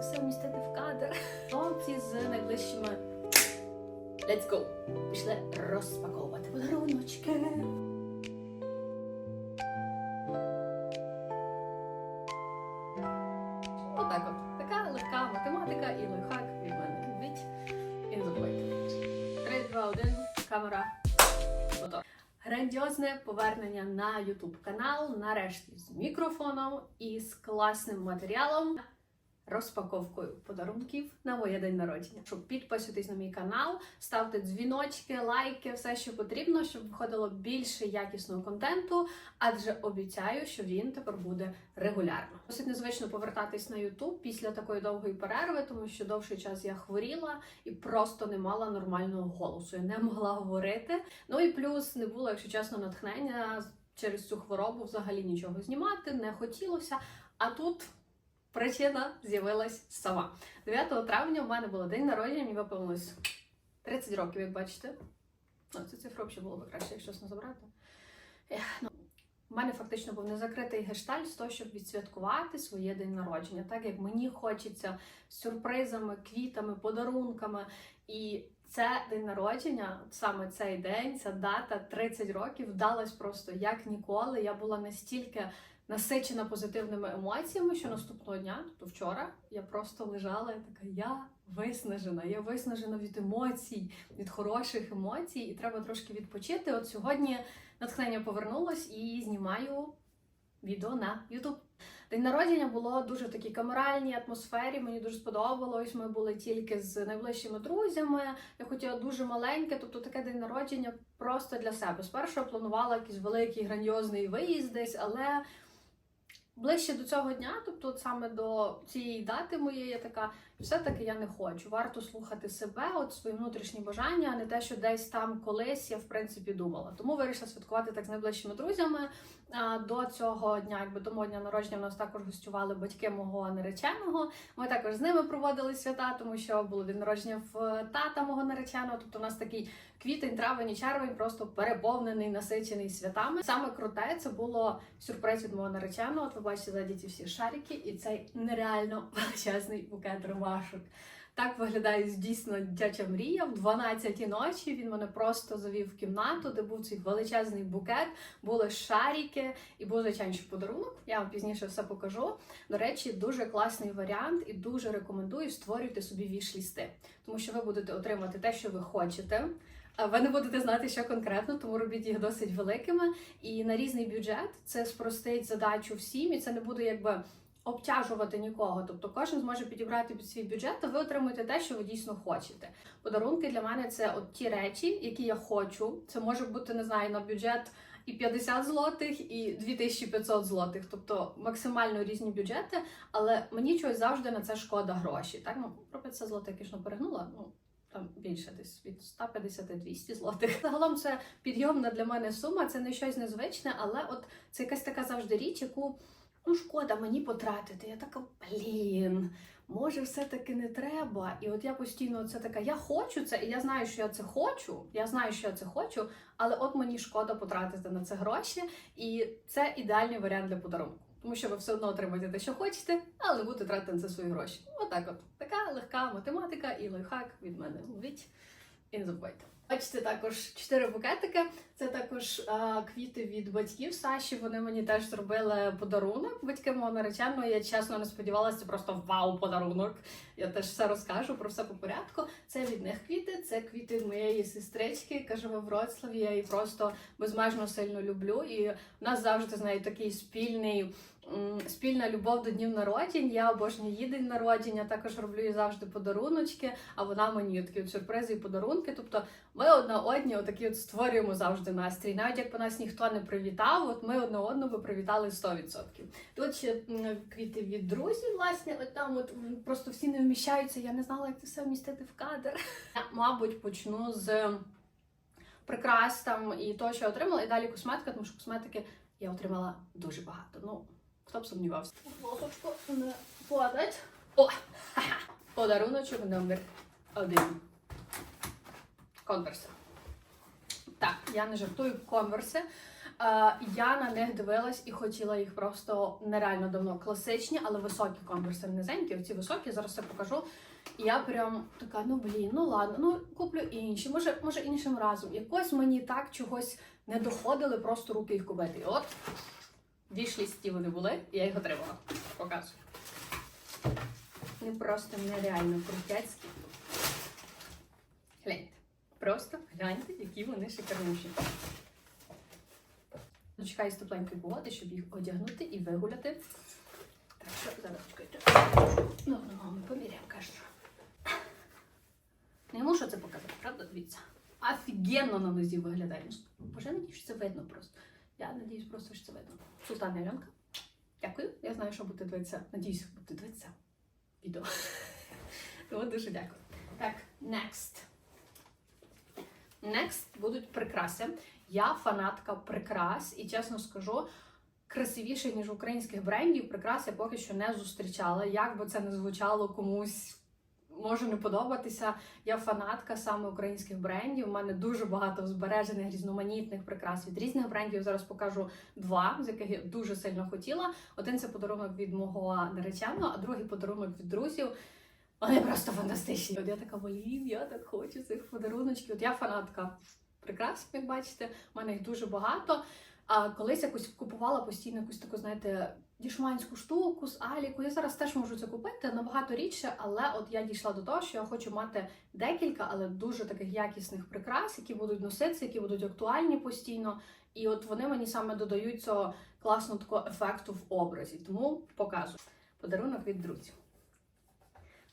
це все вмістити в кадр. Хлопці з найближчими. Let's go! Пішли розпаковувати подаруночки. Отак от. Така легка математика і лайфхак від мене. Любіть і не забувайте. 3, 2, 1, камера. Готово. Грандіозне повернення на YouTube канал, нарешті з мікрофоном і з класним матеріалом. Розпаковкою подарунків на моє день народження. Щоб підписуйтесь на мій канал, ставте дзвіночки, лайки, все, що потрібно, щоб виходило більше якісного контенту, адже обіцяю, що він тепер буде регулярно. Досить незвично повертатись на YouTube після такої довгої перерви, тому що довший час я хворіла і просто не мала нормального голосу. Я не могла говорити. Ну і плюс не було, якщо чесно, натхнення через цю хворобу взагалі нічого знімати, не хотілося. А тут. Причина з'явилась сама. 9 травня у мене було день народження, мені виповнилось 30 років, як бачите. Ну, цю цифру взагалі було б краще, якщо чесно забрати. Ну, у мене фактично був незакритий гештальт з того, щоб відсвяткувати своє день народження, так як мені хочеться сюрпризами, квітами, подарунками. І це день народження, саме цей день, ця дата 30 років вдалась просто як ніколи. Я була настільки насичена позитивними емоціями, що наступного дня, тобто вчора, я просто лежала і така, я виснажена, я виснажена від емоцій, від хороших емоцій, і треба трошки відпочити. От сьогодні натхнення повернулось і знімаю відео на YouTube. День народження було дуже в такій камеральній атмосфері. Мені дуже сподобалось. Ми були тільки з найближчими друзями. Я хотіла дуже маленьке, тобто таке день народження просто для себе. Спершу я планувала якийсь великий грандіозний виїзд десь, але ближче до цього дня, тобто от саме до цієї дати моєї, я така, все-таки я не хочу. Варто слухати себе, от свої внутрішні бажання, а не те, що десь там колись я в принципі думала. Тому вирішила святкувати так з найближчими друзями. До цього дня, якби до мого дня народження, в нас також гостювали батьки мого нареченого. Ми також з ними проводили свята, тому що було день народження в тата мого нареченого. Тобто у нас такий квітень, травень і червень просто переповнений, насичений святами. Саме круте це було сюрприз від мого нареченого. От ви бачите ззаді ці всі шарики, і цей нереально величезний букет ромашок. Так виглядає дійсно дитяча мрія. В 12 ночі він мене просто завів в кімнату, де був цей величезний букет, були шарики і був звичайно ще подарунок. Я вам пізніше все покажу. До речі, дуже класний варіант і дуже рекомендую створюйте собі віш-лісти, тому що ви будете отримати те, що ви хочете. А Ви не будете знати, що конкретно, тому робіть їх досить великими. І на різний бюджет це спростить задачу всім, і це не буде якби обтяжувати нікого. Тобто кожен зможе підібрати під свій бюджет, а ви отримуєте те, що ви дійсно хочете. Подарунки для мене це от ті речі, які я хочу. Це може бути, не знаю, на бюджет. І 50 злотих, і 2500 злотих, тобто максимально різні бюджети, але мені чогось завжди на це шкода гроші. Так, ну про 500 злотих, ж перегнула, ну там більше десь від 150-200 злотих. Загалом це підйомна для мене сума, це не щось незвичне, але от це якась така завжди річ, яку ну шкода мені потратити. Я така, блін, може, все-таки не треба. І от я постійно це така, я хочу це, і я знаю, що я це хочу. Я знаю, що я це хочу, але от мені шкода потратити на це гроші, і це ідеальний варіант для подарунку. Тому що ви все одно отримаєте те, що хочете, але будете тратити на це свої гроші. Отак от. Така легка математика і лайфхак від мене. Ловіть і не забувайте. Бачите, також чотири букетики. Це також а, квіти від батьків Саші. Вони мені теж зробили подарунок. Батьки мого нареченого. Я чесно не сподівалася, просто вау, подарунок. Я теж все розкажу про все по порядку. Це від них квіти, це квіти моєї сестрички, яка в Вроцлаві. Я її просто безмежно сильно люблю. І в нас завжди з нею такий спільний. Спільна любов до днів народжень. Я обожнюю її день народження, також роблю їй завжди подаруночки, а вона мені такі от сюрпризи і подарунки. Тобто ми одна одні отакі от створюємо завжди настрій. Навіть як по нас ніхто не привітав, от ми одне одного привітали 100%. Тут ще квіти від друзів, власне, от там от просто всі не вміщаються. Я не знала, як це все вмістити в кадр. Я, мабуть, почну з прикрас там і того, що я отримала, і далі косметика, тому що косметики я отримала дуже багато. Ну, хто б сумнівався. Ложечку не падать. О! Ха-ха! Подаруночок номер один. Конверси. Так, я не жартую конверси. я на них дивилась і хотіла їх просто нереально давно. Класичні, але високі конверси, низенькі. Оці високі, зараз все покажу. І я прям така, ну блін, ну ладно, ну куплю інші. Може, може іншим разом. Якось мені так чогось не доходили, просто руки їх купити. І от вішлісті вони були, і я їх отримала. Показую. Вони просто нереально крутяцькі. Гляньте. Просто гляньте, які вони шикарніші. Дочекаю з тепленької погоди, щоб їх одягнути і вигуляти. Так що зараз чекайте. Ну, ну, ми поміряємо, кажу. Не мушу це показати, правда? Дивіться. Офігенно на нозі виглядає. Ну, Боже, надіюсь, що це видно просто. Я надіюсь просто, що це видно. Султан Альонка. Дякую. Я знаю, що будете дивитися. Надіюсь, будете дивитися відео. Тому дуже дякую. Так, next. Next будуть прикраси. Я фанатка прикрас, і чесно скажу, красивіше, ніж українських брендів, прикрас я поки що не зустрічала. Як би це не звучало комусь. Може не подобатися. Я фанатка саме українських брендів. У мене дуже багато збережених різноманітних прикрас від різних брендів. Зараз покажу два, з яких я дуже сильно хотіла. Один це подарунок від мого нареченого, а другий подарунок від друзів. Вони просто фантастичні. От я така волів, я так хочу цих подаруночків. От я фанатка прикрас, як бачите, у мене їх дуже багато. А колись якось купувала постійно якусь таку, знаєте, дішманську штуку з Аліку. Я зараз теж можу це купити набагато рідше, але от я дійшла до того, що я хочу мати декілька, але дуже таких якісних прикрас, які будуть носитися, які будуть актуальні постійно. І от вони мені саме додають цього класного такого ефекту в образі. Тому показую подарунок від друзів.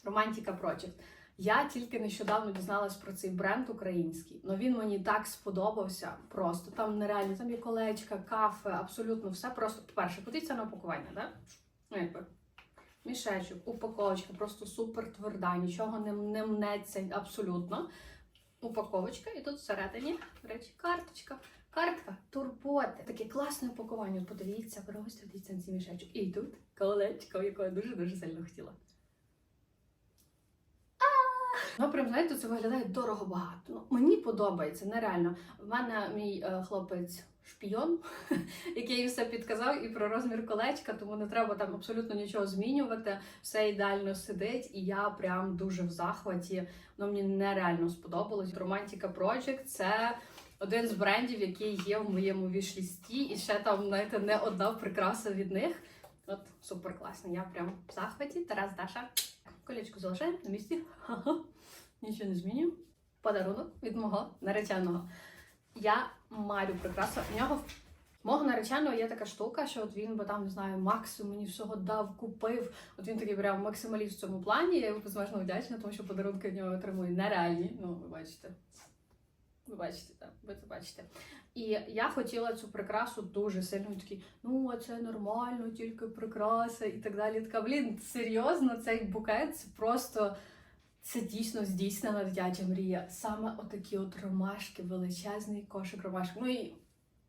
Романтика Project. Я тільки нещодавно дізналась про цей бренд український. але він мені так сподобався. Просто там нереально, там є колечка, кафе, абсолютно все. Просто по-перше, подивіться на упакування, да? Ну. Мішечок, упаковочка, просто супер тверда, нічого не, не мнеться абсолютно. Упаковочка, і тут всередині, до речі, карточка. Картка турботи. Таке класне упакування. Подивіться, просто дивіться на цей мішечок. І тут колечко, яке я дуже-дуже сильно хотіла. Ну, прям знаєте, це виглядає дорого багато. Ну, мені подобається, нереально. В мене мій е, хлопець шпійон, який все підказав і про розмір колечка, тому не треба там абсолютно нічого змінювати. Все ідеально сидить, і я прям дуже в захваті. Воно мені нереально сподобалось. Romantica Project – це один з брендів, який є в моєму вішлісті, і ще там, знаєте, не одна прикраса від них. От супер класно. Я прям в захваті. Тарас Даша. Колечко залишаємо на місці. Нічого не змінюю. Подарунок від мого нареченого. Я марю прикрасу. У нього мого нареченого є така штука, що от він би там не знаю, максимум мені всього дав, купив. От він такий прям максималіст в цьому плані. Я йому безмежно вдячна, тому що подарунки від нього отримую нереальні. Ну, ви бачите. Ви бачите, так, ви це бачите. І я хотіла цю прикрасу дуже сильно. Такий, ну а це нормально, тільки прикраса і так далі. Така, блін, серйозно, цей букет просто. Це дійсно здійснена дитяча мрія. Саме отакі от ромашки, величезний кошик ромашок. Ну і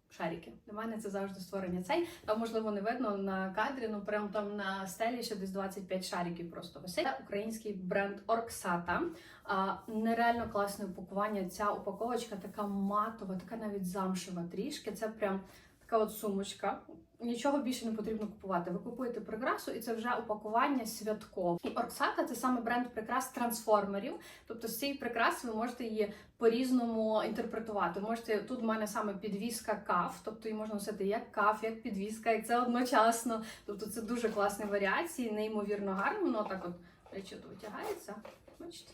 шарики. Для мене це завжди створення цей. Там, можливо, не видно на кадрі, ну прям там на стелі ще десь 25 шариків просто висить. Це український бренд Орксата. А, нереально класне упакування. Ця упаковочка така матова, така навіть замшева трішки. Це прям така от сумочка. Нічого більше не потрібно купувати. Ви купуєте прикрасу, і це вже упакування святкове. І Орксата це саме бренд прикрас трансформерів. Тобто з цієї прикраси ви можете її по-різному інтерпретувати. Можете тут в мене саме підвіска каф, тобто її можна носити як каф, як підвіска, як це одночасно. Тобто це дуже класні варіації, неймовірно гарно. Воно так от речі от витягається. Бачите?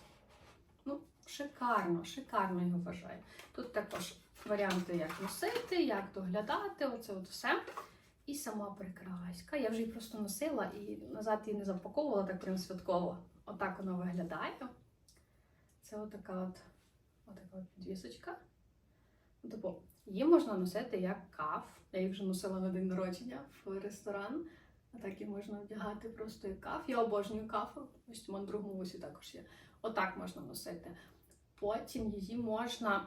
Ну, шикарно, шикарно його вважаю. Тут також варіанти, як носити, як доглядати, оце от все. І сама прикраська. Я вже її просто носила і назад її не запаковувала так прям святково. Отак воно виглядає. Це отака от, отака от підвісочка. Типу, її можна носити як каф. Я її вже носила на день народження в ресторан. А так і можна одягати просто як каф. Я обожнюю кафу. Ось у мене другому також є. Отак можна носити. Потім її можна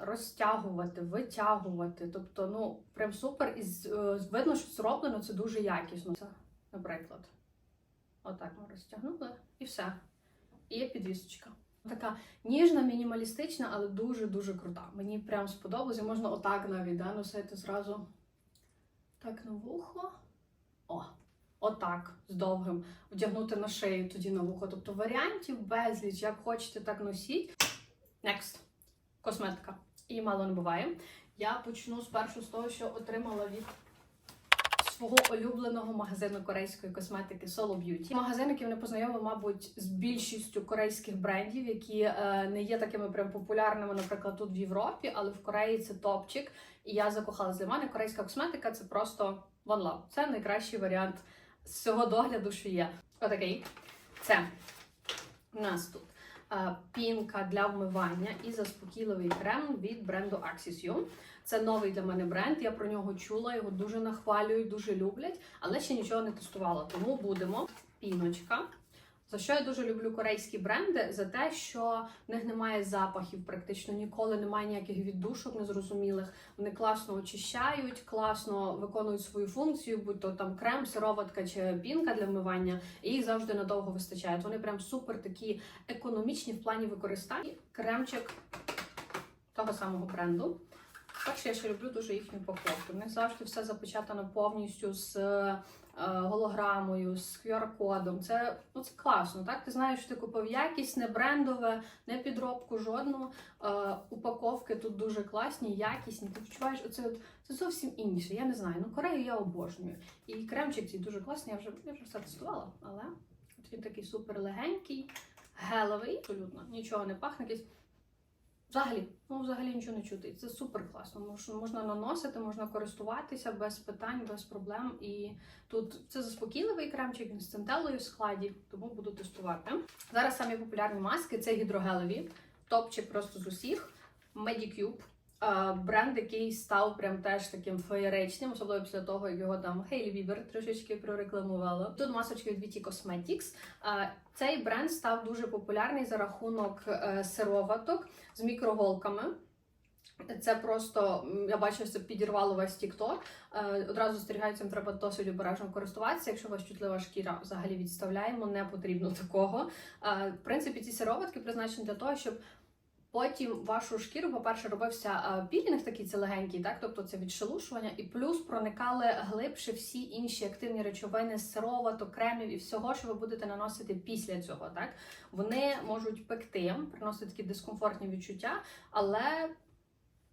розтягувати, витягувати. Тобто, ну, прям супер. І е, видно, що зроблено це дуже якісно. Наприклад, отак ми розтягнули і все. І є підвісочка. Така ніжна, мінімалістична, але дуже-дуже крута. Мені прям сподобалося. Можна отак навіть да, носити зразу Так на вухо. О, отак, з довгим. Вдягнути на шию тоді на вухо. Тобто варіантів безліч, як хочете, так носіть. Next. Косметика. І мало не буває. Я почну спершу з того, що отримала від свого улюбленого магазину корейської косметики Solo Beauty. Магазин, який мене познайомив, мабуть, з більшістю корейських брендів, які е, не є такими прям популярними, наприклад, тут в Європі, але в Кореї це топчик. І я закохалась для мене. Корейська косметика це просто one love. Це найкращий варіант з цього догляду, що є. Отакий. Це у нас тут пінка для вмивання і заспокійливий крем від бренду Axis You. Це новий для мене бренд. Я про нього чула, його дуже нахвалюють, дуже люблять, але ще нічого не тестувала. Тому будемо. Піночка. За що я дуже люблю корейські бренди? За те, що в них немає запахів, практично ніколи немає ніяких віддушок незрозумілих. Вони класно очищають, класно виконують свою функцію, будь то там крем, сироватка чи пінка для вмивання, і їх завжди надовго вистачає. Вони прям супер такі економічні в плані використання. Кремчик того самого бренду. Перше, я ще люблю дуже їхню упаковку. У них завжди все запечатано повністю з голограмою, з QR-кодом. Це, ну, це класно, так? Ти знаєш, що ти купив якісне, брендове, не підробку жодну. Е, упаковки тут дуже класні, якісні. Ти відчуваєш, оце от, це зовсім інше. Я не знаю. Ну, Корею я обожнюю. І кремчик цей дуже класний, я вже, я вже все тестувала, але от він такий супер легенький, гелевий, абсолютно нічого не пахне. якийсь Взагалі, ну взагалі нічого не чути. Це супер класно. Мож- Можна наносити, можна користуватися без питань, без проблем. І тут це заспокійливий кремчик, він з центелою в складі, тому буду тестувати. Зараз самі популярні маски це гідрогелеві, топчик просто з усіх. Medicube. Бренд, який став прям теж таким феєричним, особливо після того, як його там Хейлі Бібер трошечки прорекламувала. Тут масочки від Cosmetics. Е, Цей бренд став дуже популярний за рахунок е, сироваток з мікроголками. Це просто я бачу, це підірвало весь TikTok. Е, Одразу стерігаю, цим треба досить обережно користуватися. Якщо у вас чутлива шкіра, взагалі відставляємо, не потрібно такого. В принципі, ці сироватки призначені для того, щоб потім вашу шкіру, по-перше, робився е, пілінг такий це легенький, так, тобто це відшелушування, і плюс проникали глибше всі інші активні речовини сироваток, кремів і всього, що ви будете наносити після цього. Так вони можуть пекти, приносити такі дискомфортні відчуття, але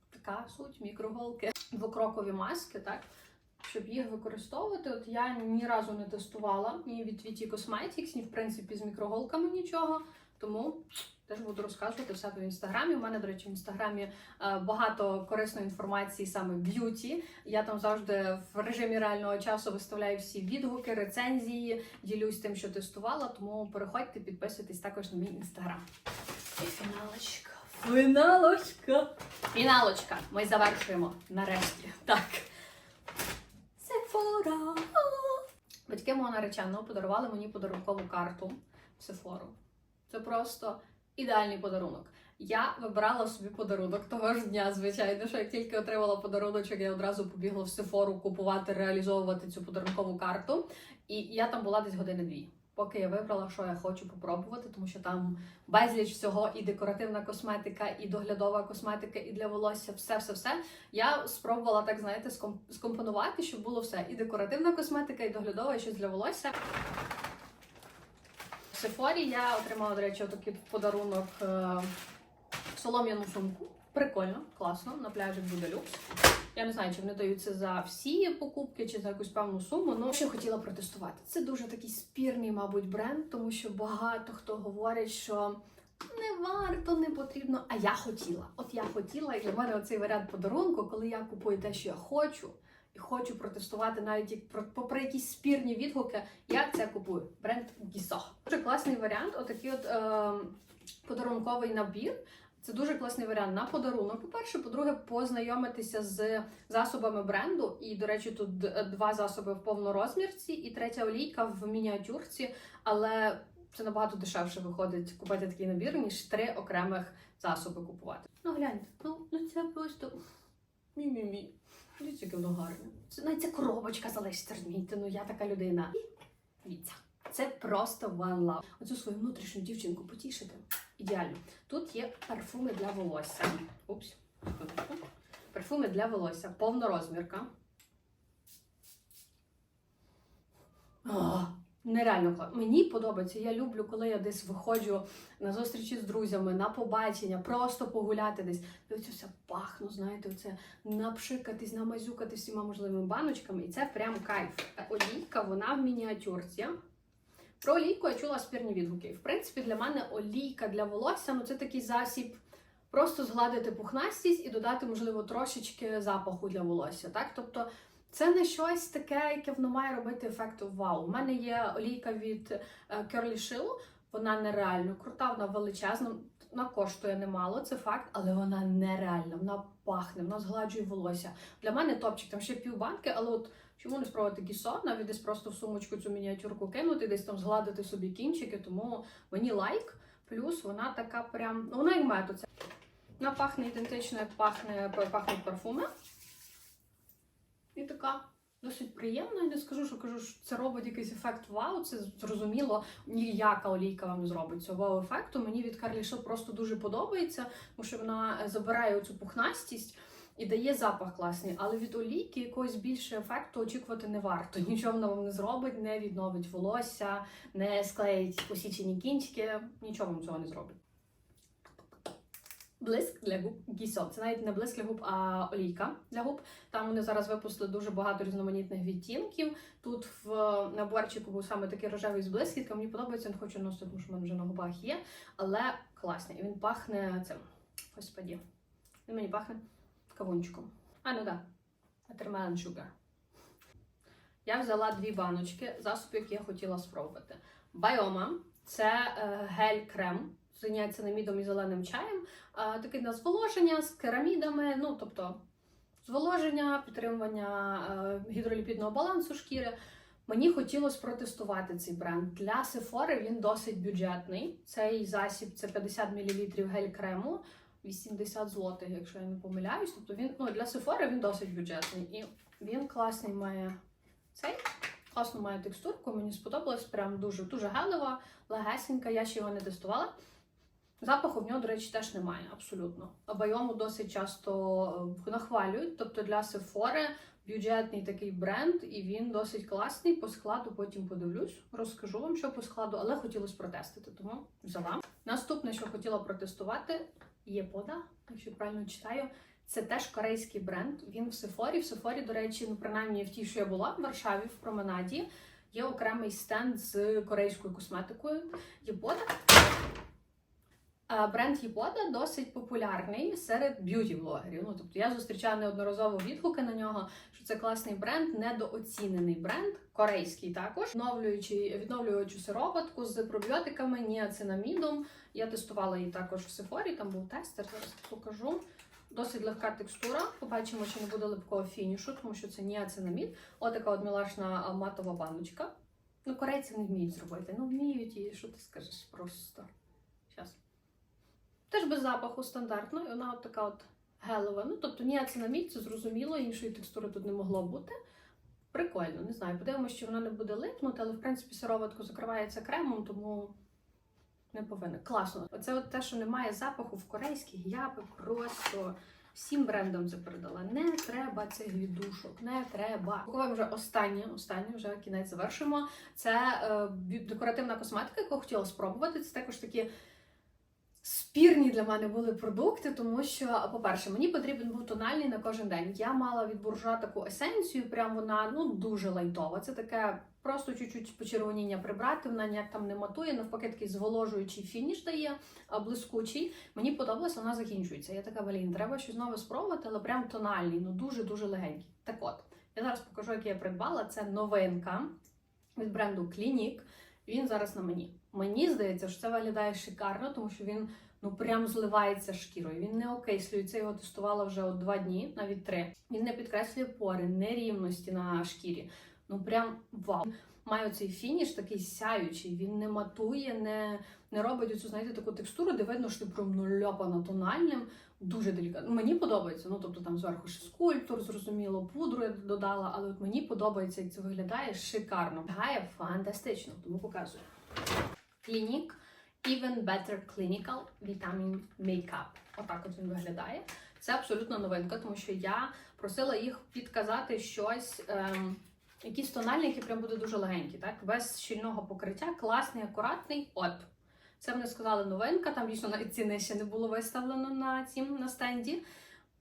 така суть мікроголки, двокрокові маски, так. Щоб їх використовувати, от я ні разу не тестувала ні від VT Cosmetics, ні в принципі з мікроголками нічого. Тому теж буду розказувати в себе в інстаграмі. У мене, до речі, в інстаграмі е, багато корисної інформації саме б'юті. Я там завжди в режимі реального часу виставляю всі відгуки, рецензії, ділюсь тим, що тестувала. Тому переходьте, підписуйтесь також на мій інстаграм. І фіналочка. Фіналочка. Фіналочка. Ми завершуємо нарешті. Так. Сефора. Батьки мого нареченого подарували мені подарункову карту в Сефору. Це просто ідеальний подарунок. Я вибирала собі подарунок того ж дня, звичайно, що як тільки отримала подаруночок, я одразу побігла в Сефору купувати, реалізовувати цю подарункову карту. І я там була десь години дві. Поки я вибрала, що я хочу попробувати, тому що там безліч всього, і декоративна косметика, і доглядова косметика, і для волосся, все, все, все. Я спробувала так, знаєте, скомпонувати, щоб було все. І декоративна косметика, і доглядова, і щось для волосся. Сефорі я отримала, до речі, такий подарунок е, солом'яну сумку. Прикольно, класно, на пляжі буде люкс. Я не знаю, чи вони дають це за всі покупки чи за якусь певну суму. Ну, що хотіла протестувати. Це дуже такий спірний, мабуть, бренд, тому що багато хто говорить, що не варто, не потрібно. А я хотіла. От я хотіла, і для мене оцей варіант подарунку, коли я купую те, що я хочу, і хочу протестувати навіть попри якісь спірні відгуки, я це купую. Бренд Гісо. Дуже класний варіант. Отакий от е, подарунковий набір. Це дуже класний варіант на подарунок. По-перше, по-друге, познайомитися з засобами бренду. І, до речі, тут два засоби в повнорозмірці, і третя олійка в мініатюрці, але це набагато дешевше виходить купити такий набір, ніж три окремих засоби купувати. Ну гляньте, ну, ну це просто мі-мі-мі. Дивіться, яке воно гарне. Це навіть ця коробочка залишиться, розумієте, ну я така людина. І дивіться. Це просто one love. Оцю свою внутрішню дівчинку потішити. Ідеально. Тут є парфуми для волосся. Упс. Парфуми для волосся. Повнорозмірка. розмірка нереально. Мені подобається. Я люблю, коли я десь виходжу на зустрічі з друзями, на побачення, просто погуляти десь. І оце все пахну, знаєте, оце напшикатись, намазюкати всіма можливими баночками. І це прям кайф. Олійка, вона в мініатюрці. Про олійку я чула спірні відгуки. В принципі, для мене олійка для волосся ну це такий засіб. Просто згладити пухнастість і додати, можливо, трошечки запаху для волосся. Так? Тобто це не щось таке, яке воно має робити ефекту вау. У мене є олійка від е, Curly Shill, вона нереально крута, вона величезна, вона коштує немало, це факт, але вона нереальна, вона пахне, вона згладжує волосся. Для мене топчик, там ще півбанки, але от чому не спробувати гісо, навіть десь просто в сумочку цю мініатюрку кинути, десь там згладити собі кінчики, тому мені лайк. Плюс вона така прям, ну вона як це. Вона пахне ідентично, як пахне, пахнуть парфуми. І така досить приємна. Я не скажу, що кажу, що це робить якийсь ефект вау. Це зрозуміло, ніяка олійка вам не зробить цього вау-ефекту. Мені від Карлі Шо просто дуже подобається, тому що вона забирає оцю пухнастість. І дає запах класний, але від олійки якогось більше ефекту очікувати не варто. Нічого вона вам не зробить, не відновить волосся, не склеїть посічені кінчики, нічого вам цього не зробить. Блиск для губ Гісо. Це навіть не блиск для губ, а олійка для губ. Там вони зараз випустили дуже багато різноманітних відтінків. Тут в наборчику був саме такий рожевий з блискітками. Мені подобається, не хочу носити, тому що в мене вже на губах є. Але класний. І він пахне цим. Господі. Він мені пахне кавунчиком. А, ну да. Watermelon Sugar. Я взяла дві баночки засобів, які я хотіла спробувати. Байома це е, гель-крем з ніацинамідом і зеленим чаєм. Е, такий на зволоження з керамідами, ну тобто зволоження, підтримування гідроліпідного балансу шкіри. Мені хотілося протестувати цей бренд. Для Sephora він досить бюджетний. Цей засіб це 50 мл гель-крему. 80 злотих, якщо я не помиляюсь. Тобто він ну, для Sephora він досить бюджетний. І він класний має цей, класно має текстурку. Мені сподобалось, прям дуже дуже гелева, легесенька. Я ще його не тестувала. Запаху в нього, до речі, теж немає абсолютно. А байому досить часто е, нахвалюють. Тобто для Sephora бюджетний такий бренд, і він досить класний. По складу потім подивлюсь, розкажу вам, що по складу, але хотілося протестити, тому взяла. Наступне, що хотіла протестувати, Єпода, якщо правильно читаю. Це теж корейський бренд. Він в Сефорі. В Сефорі, до речі, ну принаймні в тій, що я була в Варшаві в променаді, є окремий стенд з корейською косметикою. Єпода. А Бренд Єпода досить популярний серед б'юті-блогерів. Ну, тобто я зустрічаю неодноразово відгуки на нього, що це класний бренд, недооцінений бренд, корейський також, відновлюючи відновлюючу сироватку з пробіотиками, ніацинамідом. Я тестувала її також в Сефорі, там був тестер, зараз покажу. Досить легка текстура. Побачимо, чи не буде липкого фінішу, тому що це ніацинамід. Отака от мілашна матова баночка. Ну, корейці не вміють зробити. Ну, вміють і що ти скажеш просто. Зараз. Теж без запаху стандартно, і вона от така от гелева. Ну, тобто ніацинамід, це зрозуміло, іншої текстури тут не могло бути. Прикольно, не знаю. Подивимося, чи вона не буде липнути, але в принципі сироватку закривається кремом, тому не повинна. Класно. Оце от те, що немає запаху в корейських, я би просто всім брендам це передала. Не треба цих віддушок, не треба. Купуємо вже останнє, останнє, вже кінець завершимо. Це е, декоративна косметика, яку хотіла спробувати. Це також такі. Спірні для мене були продукти, тому що, по-перше, мені потрібен був тональний на кожен день. Я мала від буржуа таку есенцію, прям вона ну дуже лайтова. Це таке просто чуть-чуть почервоніння прибрати, вона ніяк там не матує, навпаки, такий зволожуючий фініш дає, блискучий. Мені подобалось, вона закінчується. Я така, блін, треба щось нове спробувати, але прям тональний, ну дуже-дуже легенький. Так от, я зараз покажу, який я придбала. Це новинка від бренду Clinique. Він зараз на мені. Мені здається, що це виглядає шикарно, тому що він ну прям зливається шкірою. Він не окислюється. Його тестувала вже от два дні, навіть три. Він не підкреслює пори, нерівності на шкірі. Ну прям вау. Має цей фініш такий сяючий. Він не матує, не, не робить оцю, знаєте, таку текстуру, де видно, що ти прям ну ляпана тональним. Дуже делікатно. Мені подобається. Ну тобто там зверху ще скульптор, зрозуміло, пудру я додала, але от мені подобається, як це виглядає шикарно. Виглядає фантастично, тому показую. Clinique Even Better Clinical Vitamin Makeup. Отак от він виглядає. Це абсолютно новинка, тому що я просила їх підказати щось ем, Якийсь тональний, який прям буде дуже легенький, так? Без щільного покриття, класний, акуратний. От. Це вони сказали новинка, там дійсно ціни ще не було виставлено на цім на стенді.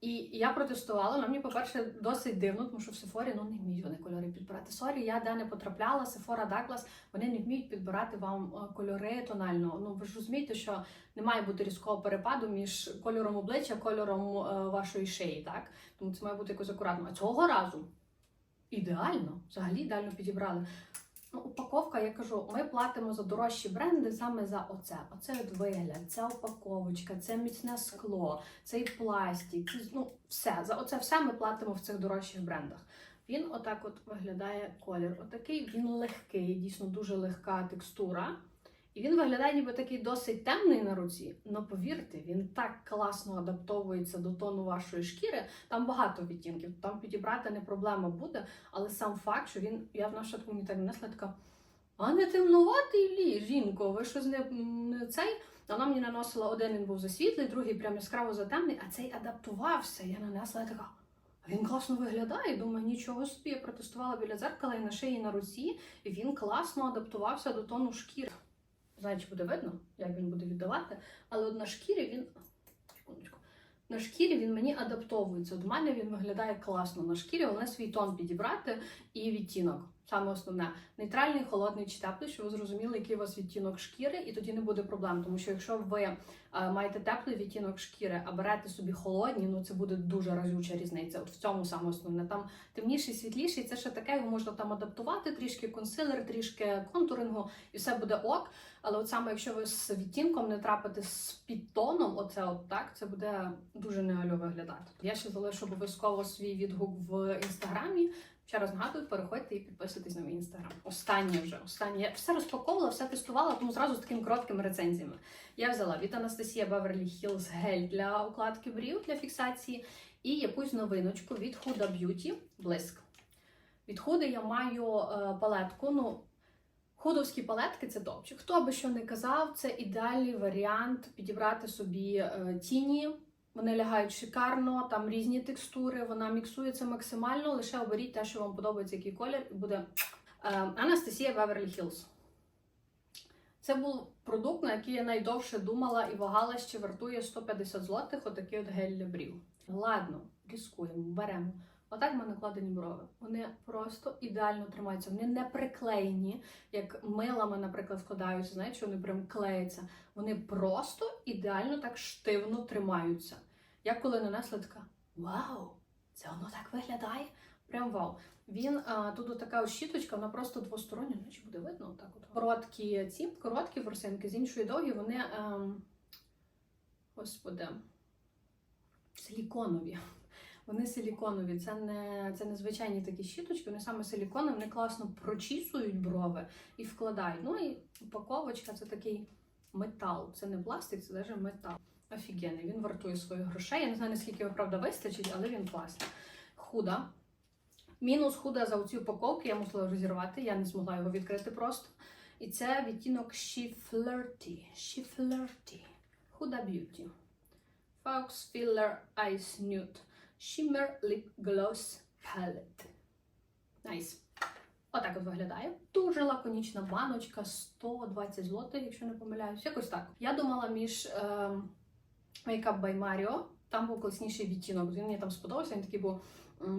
І я протестувала. На мені, по-перше, досить дивно, тому що в Сефорі ну, не вміють вони кольори підбирати. Сорі, я де не потрапляла, Сефора Даглас, вони не вміють підбирати вам е, кольори тонально. Ну ви ж розумієте, що не має бути різкого перепаду між кольором обличчя, кольором е, вашої шиї, так? Тому це має бути якось акуратно. А цього разу ідеально, взагалі ідеально підібрали. Упаковка, я кажу, ми платимо за дорожчі бренди саме за оце. Оце от вигляд, ця упаковочка, це міцне скло, цей пластик, це, ну все. За оце все ми платимо в цих дорожчих брендах. Він отак от виглядає колір. Отакий він легкий, дійсно дуже легка текстура. І він виглядає ніби такий досить темний на руці. але повірте, він так класно адаптовується до тону вашої шкіри. Там багато відтінків, там підібрати не проблема буде. Але сам факт, що він, я в нашу мені так несла така, а не темнуватий лі, жінко, ви щось не, не цей. Вона мені наносила один, він був засвітлий, другий прям яскраво затемний, а цей адаптувався. Я нанесла я така. Він класно виглядає. Думаю, нічого собі. Я протестувала біля дзеркала і на шиї, і на руці, і він класно адаптувався до тону шкіри. Знаю, чи буде видно, як він буде віддавати, але от на шкірі він. Секундочку. На шкірі він мені адаптовується. До мене він виглядає класно. На шкірі головне свій тон підібрати і відтінок. Саме основне нейтральний, холодний чи теплий, щоб ви зрозуміли, який у вас відтінок шкіри, і тоді не буде проблем. Тому що якщо ви е, маєте теплий відтінок шкіри, а берете собі холодні, ну це буде дуже разюча різниця. От в цьому саме основне. Там темніший, світліший, це ще таке, його можна там адаптувати, трішки консилер, трішки контурингу, і все буде ок. Але от саме якщо ви з відтінком не трапите з підтоном, оце от так, це буде дуже неальо виглядати. Я ще залишу обов'язково свій відгук в інстаграмі. Ще раз нагадую, переходьте і підписуйтесь на мій інстаграм. Останнє вже останнє. Я все розпаковувала, все тестувала, тому зразу з такими короткими рецензіями. Я взяла від Анастасія Beverly Hills гель для укладки брів для фіксації і якусь новиночку від Huda Beauty блиск. Від Huda я маю е, палетку. Ну, Худовські палетки це топчик. Хто би що не казав, це ідеальний варіант підібрати собі е, тіні. Вони лягають шикарно, там різні текстури, вона міксується максимально. Лише оберіть те, що вам подобається, який колір, і буде е, Анастасія Беверлі Хілз. Це був продукт, на який я найдовше думала і вагалась, чи вартує 150 злотих отакий от гель для брів. Ладно, різкуємо, беремо. Отак в мене накладені брови. Вони просто ідеально тримаються. Вони не приклеєні, як милами, наприклад, вкладаються. Знаєте, що вони прям клеяться. Вони просто ідеально так штивно тримаються. Я коли нанесла така вау, це воно так виглядає. Прям вау. Він а, тут така щіточка, вона просто двостороння, ну буде видно отак. От. Короткі ці короткі ворсинки, з іншої довгі, вони, ем, господи, силіконові. Вони силіконові, це не, це не звичайні такі щіточки, вони саме силіконові, вони класно прочісують брови і вкладають. Ну і упаковочка це такий метал. Це не пластик, це навіть метал. Офігенний, він вартує своїх грошей. Я не знаю, наскільки його правда вистачить, але він класний. Худа. Мінус худа за оці упаковки, я мусила розірвати, я не змогла його відкрити просто. І це відтінок She Flirty. She Flirty. Huda Beauty. Fox Filler Ice Nude. Shimmer Lip Gloss Palette. Найс. Отак от виглядає. Дуже лаконічна баночка, 120 злотих, якщо не помиляюсь. Якось так. Я думала між ем, Makeup by Mario. Там був класніший відтінок. Він мені там сподобався, він такий був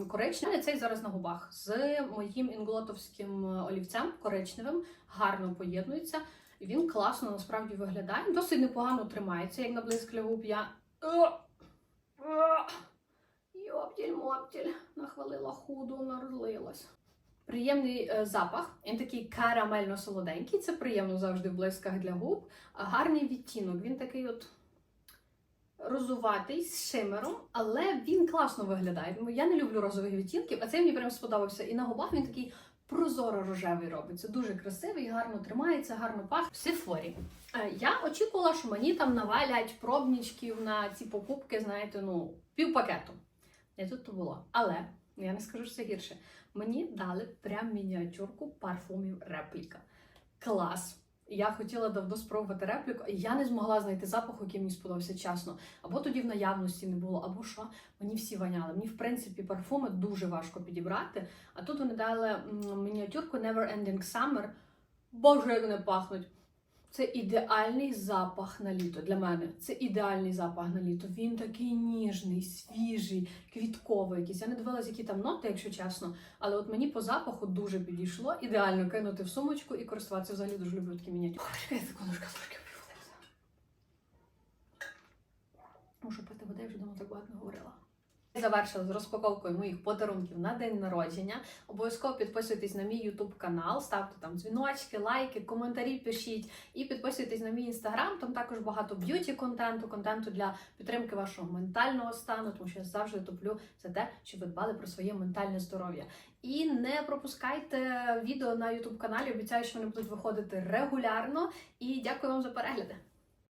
коричневий. Цей зараз на губах. З моїм інглотовським е, олівцем коричневим гарно поєднується. Він класно насправді виглядає. Досить непогано тримається, як на блиск для губ. Я. Йоптіль-моптіль, нахвалила худу, нарозлилась. Приємний е, запах, він такий карамельно-солоденький, це приємно завжди в блисках для губ. А гарний відтінок, він такий от розуватий з шимером, але він класно виглядає. Я не люблю розових відтінків, а цей мені прям сподобався. І на губах він такий прозоро-рожевий робиться. Дуже красивий, гарно тримається, гарно пахне. В Сефорі. Е, Я очікувала, що мені там навалять пробнічків на ці покупки, знаєте, ну, півпакету. Не тут то було. Але я не скажу, що це гірше. Мені дали прям мініатюрку парфумів репліка. Клас! Я хотіла давно спробувати репліку, я не змогла знайти запах, який мені сподобався чесно. Або тоді в наявності не було, або що. Мені всі воняли. Мені, в принципі, парфуми дуже важко підібрати. А тут вони дали мініатюрку Never Ending Summer. Боже, як вони пахнуть! Це ідеальний запах на літо для мене. Це ідеальний запах на літо. Він такий ніжний, свіжий, квітковий якийсь. Я не дивилась, які там ноти, якщо чесно. Але от мені по запаху дуже підійшло. Ідеально кинути в сумочку і користуватися. Взагалі дуже люблю такі мініатюрки. Чекайте, секундочку, трошки води. Мушу пити води, вже давно так багато не говорила. Завершила з розпаковкою моїх подарунків на день народження. Обов'язково підписуйтесь на мій YouTube канал, ставте там дзвіночки, лайки, коментарі пишіть і підписуйтесь на мій інстаграм. Там також багато б'юті контенту, контенту для підтримки вашого ментального стану, тому що я завжди топлю за те, щоб ви дбали про своє ментальне здоров'я. І не пропускайте відео на YouTube каналі. Обіцяю, що вони будуть виходити регулярно. І дякую вам за перегляди.